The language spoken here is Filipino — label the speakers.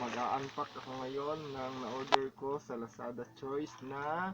Speaker 1: Mag-unpack ako ngayon ng na-order ko sa Lazada Choice na